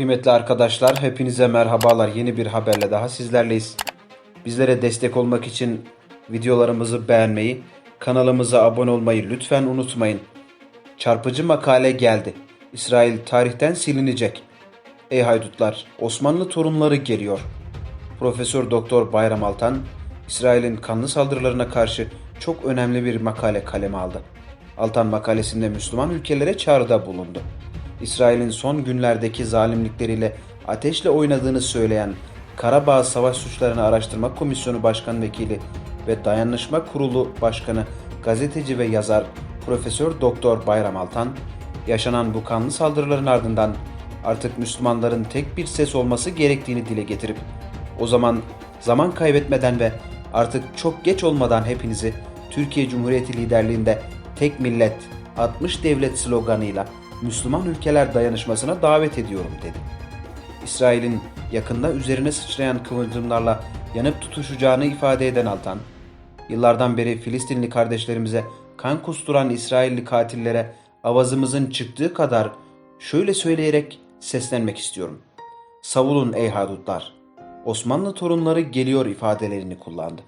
Kıymetli arkadaşlar, hepinize merhabalar. Yeni bir haberle daha sizlerleyiz. Bizlere destek olmak için videolarımızı beğenmeyi, kanalımıza abone olmayı lütfen unutmayın. Çarpıcı makale geldi. İsrail tarihten silinecek. Ey haydutlar, Osmanlı torunları geliyor. Profesör Doktor Bayram Altan, İsrail'in kanlı saldırılarına karşı çok önemli bir makale kaleme aldı. Altan makalesinde Müslüman ülkelere çağrıda bulundu. İsrail'in son günlerdeki zalimlikleriyle ateşle oynadığını söyleyen Karabağ Savaş Suçlarını Araştırma Komisyonu Başkan Vekili ve Dayanışma Kurulu Başkanı gazeteci ve yazar Profesör Doktor Bayram Altan, yaşanan bu kanlı saldırıların ardından artık Müslümanların tek bir ses olması gerektiğini dile getirip o zaman zaman kaybetmeden ve artık çok geç olmadan hepinizi Türkiye Cumhuriyeti liderliğinde tek millet 60 devlet sloganıyla Müslüman ülkeler dayanışmasına davet ediyorum dedi. İsrail'in yakında üzerine sıçrayan kıvılcımlarla yanıp tutuşacağını ifade eden Altan, yıllardan beri Filistinli kardeşlerimize kan kusturan İsrailli katillere avazımızın çıktığı kadar şöyle söyleyerek seslenmek istiyorum. Savulun ey hadutlar. Osmanlı torunları geliyor ifadelerini kullandı.